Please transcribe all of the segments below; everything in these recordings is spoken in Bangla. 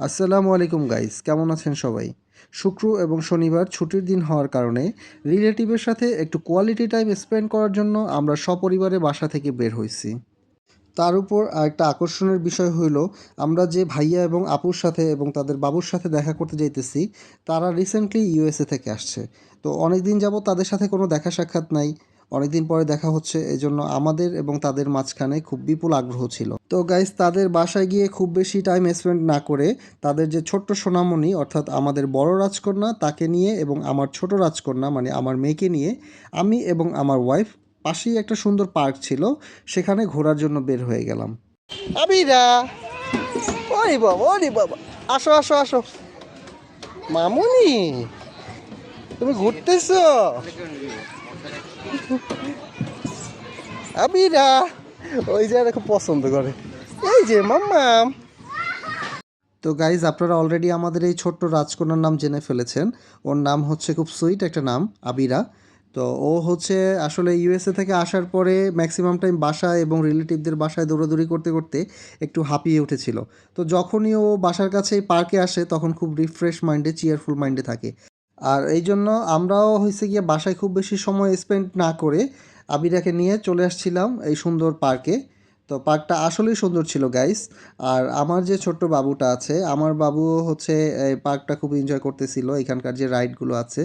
আসসালামু আলাইকুম গাইস কেমন আছেন সবাই? শুক্র এবং শনিবার ছুটির দিন হওয়ার কারণে রিলেটিভের সাথে একটু কোয়ালিটি টাইম স্পেন্ড করার জন্য আমরা সপরিবারে বাসা থেকে বের হয়েছি। তার উপর আরেকটা আকর্ষণের বিষয় হইল, আমরা যে ভাইয়া এবং আপুর সাথে এবং তাদের বাবুর সাথে দেখা করতে যাইতেছি, তারা রিসেন্টলি ইউএসএ থেকে আসছে। তো অনেক দিন যাবত তাদের সাথে কোনো দেখা সাক্ষাৎ নাই। অনেকদিন পরে দেখা হচ্ছে, এজন্য আমাদের এবং তাদের মাঝখানে খুব বিপুল আগ্রহ ছিল। তো গাইস তাদের বাসায় গিয়ে খুব বেশি টাইম স্পেন্ড না করে, তাদের যে ছোট্ট সোনামণি, অর্থাৎ আমাদের বড় রাজকন্যা, তাকে নিয়ে এবং আমার ছোট রাজকন্যা মানে আমার মেয়েকে নিয়ে, আমি এবং আমার ওয়াইফ পাশেই একটা সুন্দর পার্ক ছিল, সেখানে ঘোরার জন্য বের হয়ে গেলাম। আবিরা! ওরে বাবা ওরে বাবা! আসো আসো আসো। মামুনি, তুমি ঘুরতেছো? আবিরা, ওই জায়গাটা খুব পছন্দ করে। এই যে মাম্মাম তো গাইজ আপনারা অলরেডি আমাদের এই ছোট্ট রাজকন্যার নাম জেনে ফেলেছেন। ওর নাম হচ্ছে খুব সুইট একটা নাম, আবিরা। তো ও হচ্ছে আসলে ইউএসএ থেকে আসার পরে ম্যাক্সিমাম টাইম বাসায় এবং রিলেটিভদের বাসায় দৌড়াদৌড়ি করতে করতে একটু হাঁপিয়ে উঠেছিল। তো যখনই ও বাসার কাছে পার্কে আসে, তখন খুব রিফ্রেশ মাইন্ডে চেয়ারফুল মাইন্ডে থাকে। আর এই জন্য আমরাও হয়েছে গিয়ে বাসায় খুব বেশি সময় স্পেন্ড না করে আবিরাকে নিয়ে চলে আসছিলাম এই সুন্দর পার্কে তো পার্কটা আসলেই সুন্দর ছিল গাইস আর আমার যে ছোট্ট বাবুটা আছে, আমার বাবু হচ্ছে এই পার্কটা খুব এনজয় করতেছিল, এখানকার যে রাইডগুলো আছে।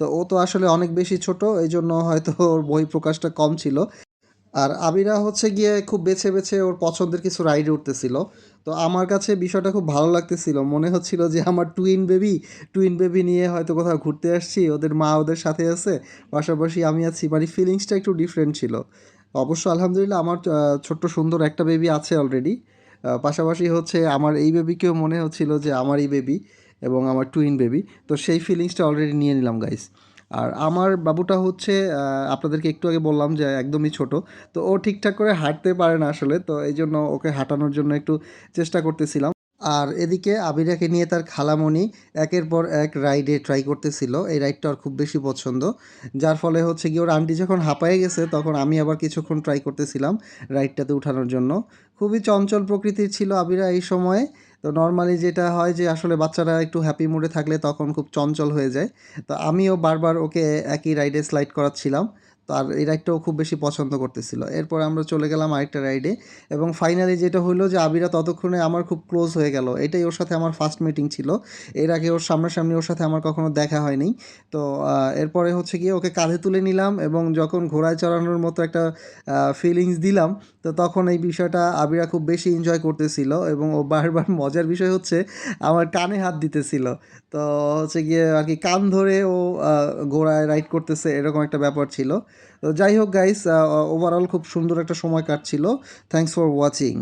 তো ও তো আসলে অনেক বেশি ছোট এই জন্য হয়তো ওর বই প্রকাশটা কম ছিল। আর আবিরা হচ্ছে গিয়ে খুব বেছে বেছে ওর পছন্দের কিছু রাইডে উঠতেছিল। তো আমার কাছে বিষয়টা খুব ভালো লাগতেছিল। মনে হচ্ছিল যে আমার টুইন বেবি টুইন বেবি নিয়ে হয়তো কোথাও ঘুরতে আসছি, ওদের মা ওদের সাথে আছে, পাশাপাশি আমি আছি। মানে ফিলিংসটা একটু ডিফারেন্ট ছিল। অবশ্য আলহামদুলিল্লাহ আমার ছোট্ট সুন্দর একটা বেবি আছে অলরেডি পাশাপাশি হচ্ছে আমার এই বেবিকেও মনে হচ্ছিল যে আমারই বেবি এবং আমার টুইন বেবি তো সেই ফিলিংসটা অলরেডি নিয়ে নিলাম গাইস আর আমার বাবুটা হচ্ছে আপনাদেরকে একটু আগে বললাম যে একদমই ছোট, তো ও ঠিকঠাক করে হাঁটতে পারে না আসলে, তো এই জন্য ওকে হাঁটানোর জন্য একটু চেষ্টা করতেছিলাম। আর এদিকে আবিরাকে নিয়ে তার খালামণি একের পর এক রাইডে ট্রাই করতেছিল, এই রাইডটা ওর খুব বেশি পছন্দ। যার ফলে হচ্ছে কি ওর আন্টি যখন হাঁপায়ে গেছে, তখন আমি আবার কিছুক্ষণ ট্রাই করতেছিলাম রাইডটাতে উঠানোর জন্য। খুবই চঞ্চল প্রকৃতির ছিল আবিরা এই সময়ে তো নর্মালি যেটা হয় যে আসলে বাচ্চারা একটু হ্যাপি মুডে থাকলে তখন খুব চঞ্চল হয়ে যায়। তো আমিও বারবার ওকে একই রাইডে স্লাইড করাচ্ছিলাম। তো আর এই রাইডটাও খুব বেশি পছন্দ করতেছিল। এরপর আমরা চলে গেলাম আরেকটা রাইডে এবং ফাইনালি যেটা হলো যে আবিরা ততক্ষণে আমার খুব ক্লোজ হয়ে গেল। এটাই ওর সাথে আমার ফার্স্ট মিটিং ছিল। এর আগে ওর সামনাসামনি ওর সাথে আমার কখনো দেখা হয়নি। তো এরপরে হচ্ছে গিয়ে ওকে কাঁধে তুলে নিলাম এবং যখন ঘোড়ায় চড়ানোর মতো একটা ফিলিংস দিলাম, তো তখন এই বিষয়টা আবিরা খুব বেশি এনজয় করতেছিল এবং ও বারবার মজার বিষয় হচ্ছে আমার কানে হাত দিতেছিল। তো হচ্ছে গিয়ে আর কি কান ধরে ও ঘোড়ায় রাইড করতেছে, এরকম একটা ব্যাপার ছিল। তো যাই হোক গাইস ওভারঅল খুব সুন্দর একটা সময় কাটছিল। Thanks for watching